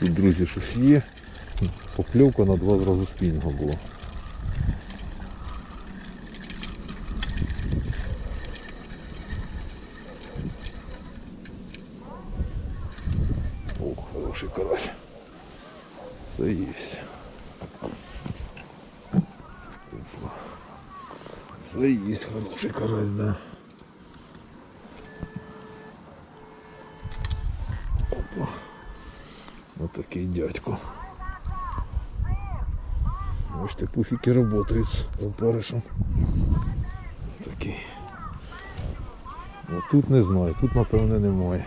Тут, друзі, щось є. Покльовка на два зразу спінга була. Ох, хороший карась. Це є. Це є хороший карась, да. Отакий дядько. Бачите, пуфіки працюють з опаришем. Такий. Ну, тут не знаю, тут напевне немає.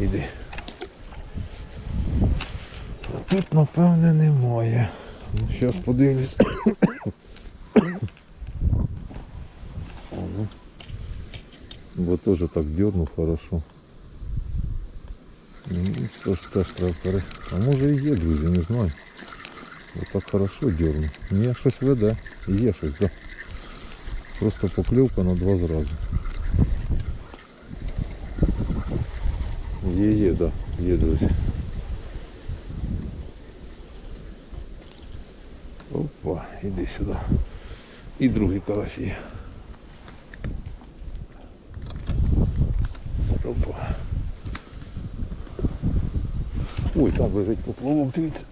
Іди. Тут напевне немає. Ну, зараз подивлюсь. Ну. Бо теж так дернув хорошо. Ну, що ж теж треба пере... А може і є, друзі, не знаю. Бо так хорошо дернув. Ні, щось веде. Є щось, да. Просто покльовка на два зрази. Є, є, да, є, друзі. Опа, іди сюди. І другий карась є. Опа. Ой, там лежить поплавок, дивіться.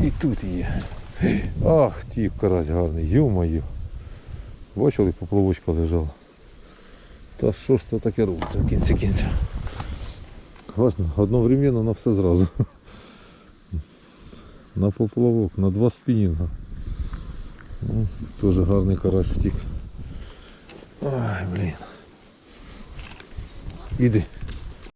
І тут є. Ах, ті карась гарний, ё-моё. Бачили, поплавочка лежала. Та що ж це таке робиться в кінці кінця? Важно, одновременно на все зразу. На поплавок, на два спінінга. Ну, Теж гарний карась втік. Ай, блін. Іди.